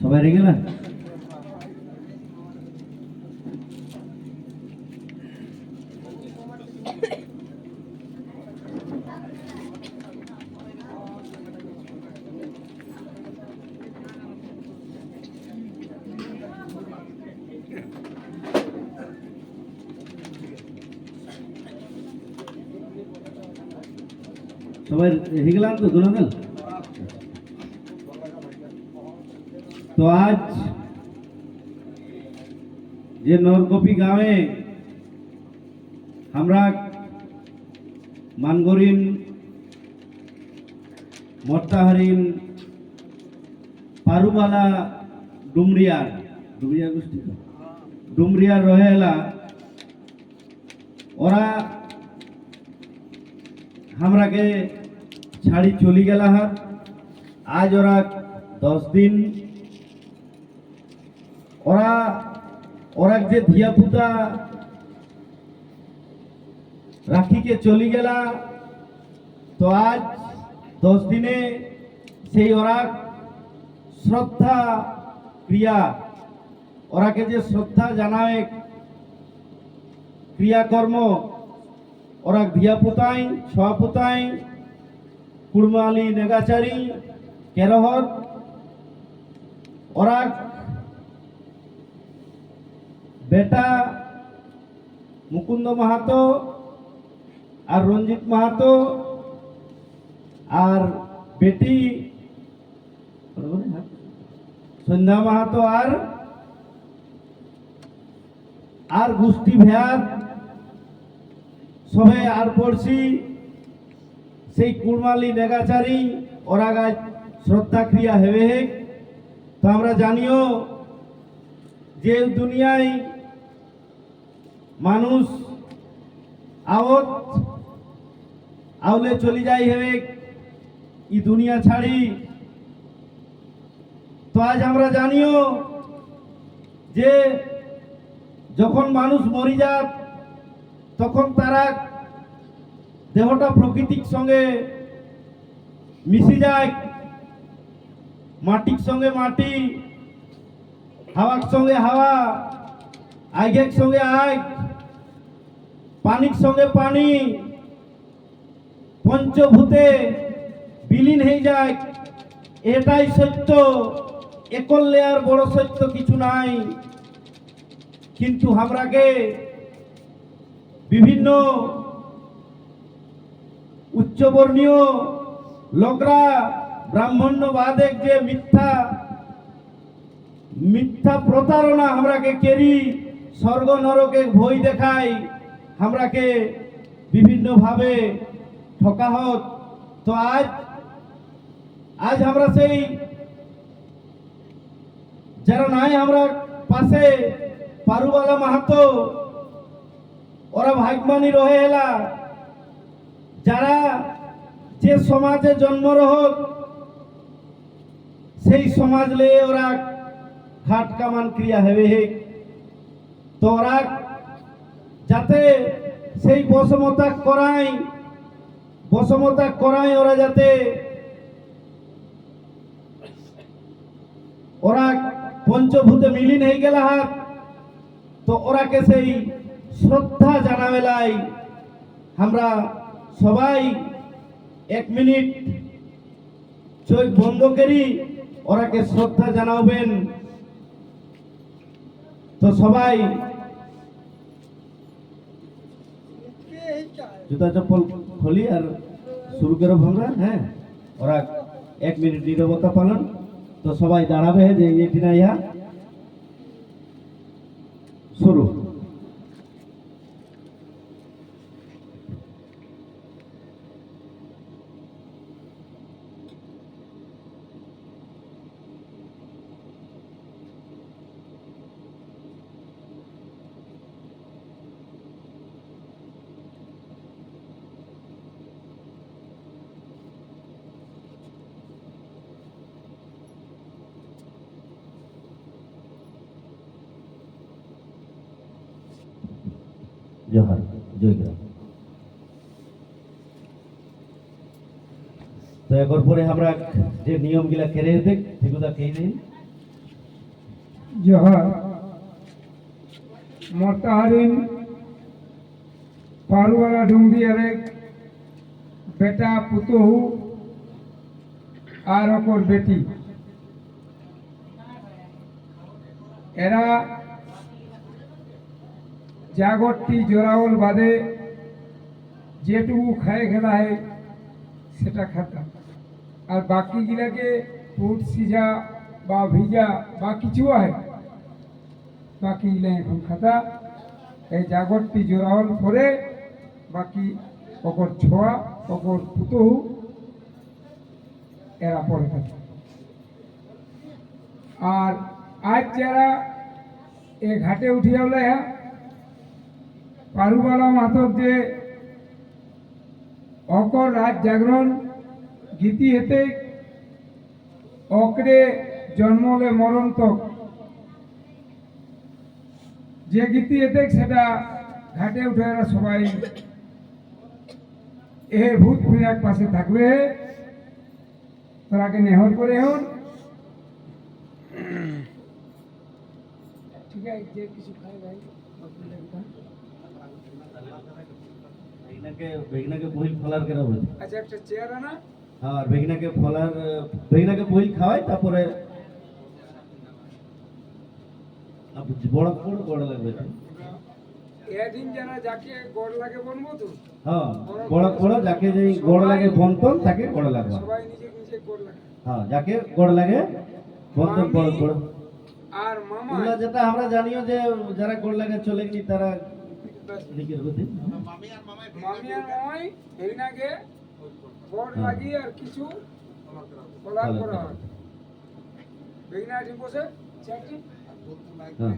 সবাই রেগে গেলেন? সবাই গেলাম তো দুলাঙ্গল তো আজ যে নরকপি গাঁয়ে আমরা মানগরিন, মট্টাহারিন পারুবালা ডুমরিয়ার, ডুমরিয়া গোষ্ঠী? ডুমরিয়ার রহেলা, ওরা আমরাকে ছাড়ি চলি গেলা হার আজ ওরা দশ দিন ওরা ওরা যে ধিয়া পুতা রাখিকে চলি গেলা তো আজ দশ দিনে সেই ওরা শ্রদ্ধা ক্রিয়া ওরাকে যে শ্রদ্ধা জানায় ক্রিয়াকর্ম ওরা ধিয়া পুতাই ছোয়া পুতাই কুড়মালি নেগাচারি, কেরহর ওরা বেটা, মুকুন্দ মাহাতো আর রঞ্জিত মাহাতো আর বেটি, সন্ধ্যা মাহাতো আর আর গোষ্ঠী ভেয়ার সবে আর পড়ছি সেই কুড়মালি নেগাচারি ওরা গাছ শ্রদ্ধা ক্রিয়া হেবে হেক তো আমরা জানিও যে দুনিয়ায় মানুষ আওত আউলে চলি যাই হেবে ই দুনিয়া ছাড়ি। তো আজ আমরা জানিও যে যখন মানুষ মরি যাত তখন তারা দেহটা প্রকৃতির সঙ্গে মিশে যায়। মাটির সঙ্গে মাটি, হাওয়ার সঙ্গে হাওয়া, আইগের সঙ্গে আগ পানির সঙ্গে পানি, পঞ্চভূতে বিলীন হয়ে যায়। এটাই সত্য একল্লে আর বড় সত্য কিছু নাই। কিন্তু আমরাকে বিভিন্ন উচ্চবর্ণীয় লোকরা ব্রাহ্মণ্যবাদের যে মিথ্যা মিথ্যা প্রতারণা আমরাকে কেরি স্বর্গ নরকে ভয় দেখাই, আমরাকে বিভিন্নভাবে ঠকা হত। তো আজ আজ আমরা সেই, যারা নাই, আমরা পাশে পারুবালা মাহাতো ওরা ভাগমানি রহে এলা। যারা যে সমাজে জন্মরহত সেই সমাজ লিয়ে ওরা ঘাট কামান ক্রিয়া হেবে হে। তো ওরা যাতে সেই বসমতা করাই বসমতা করাই ওরা যাতে ওরা পঞ্চভূতে মিলিন হয়ে গেল হাত, তো ওরাকে সেই শ্রদ্ধা জানাবেলাই আমরা সবাই এক মিনিট চোখ বন্ধ করি, ওরাকে শ্রদ্ধা জানাবেন। তো সবাই জুতা চপ্পল খুলি আর শুরু করো আমরা হ্যাঁ? ওরা এক মিনিট নীরবতা পালন। তো সবাই দাঁড়াবে যে এটি না ইহা শুরু। জোহার জয়গ্রাম তো একর পরে আমরা যে নিয়মগুলা কেড়ে দেখ সেগুলা খেয়ে দিন জহর, মতাহারিন, পারুয়ালা ডুঙ্গিয়ারে বেটা পুতহু, আর অপর বেটি। এরা জাগরটি জোরাওল বাদে যেটুকু খায় খেলায় সেটা খাতাম। আর বাকিগুলাকে ফুট সিজা বা ভিজা বা কিছু হয়, বাকিগুলা এখন খাতা। এই জাগরটি জোরাওল পরে বাকি অকর ছোয়া, অকর পুতহু এরা পরে থাকে আর আজ যারা এ ঘাটে উঠিয়া হ্যাঁ পারুবালা মাতর যে অকর রাত জাগরণ গীতি হেতে অকরে জন্মলে মরণ যে গীতি হেতে সেটা ঘাটে উঠে এরা সবাই এ ভূত ফিরাক পাশে থাকবে। তোরাকে নেহর করে হন। ঠিক আছে কিছু খায় ভাই। বেগনাকে বেগনাকে বহিল ফলার কেন বলে? আচ্ছা একটা চেয়ার আনা। আর বেগনাকে ফলার বেগনাকে বহিল খাওয়াই তারপরে বড় বড় বড় লাগবে এদিন যারা যাকে গড় লাগে তো। হ্যাঁ বড় বড় যাকে যেই গড় লাগে বন্তন তাকে গড় লাগবে। সবাই নিজে নিজে গড় লাগে। হ্যাঁ যাকে গড় লাগে বন্তন বড় বড় আর মামা। যেটা আমরা জানিও যে যারা গড় লাগে চলে গেলি তারা মামি আর মামাই এই নাগে গড় হ্যাঁ। লাগিয়ে আর কিছু কলার কলার করা করা। হয় বেগনা ঠিক বসে চেয়ারটি হ্যাঁ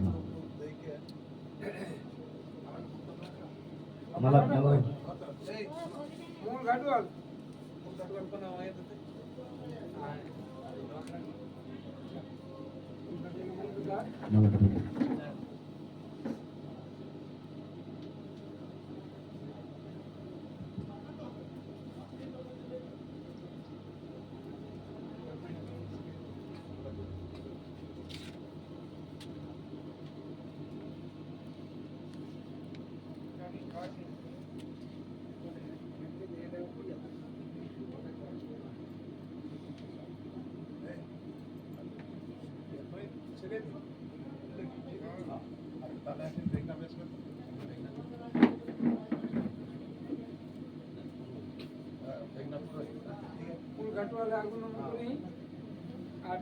হ্যাঁ মালা মালা মূল ঘাটুয়াল মালা মূল ঘাটুয়াল আগুন আর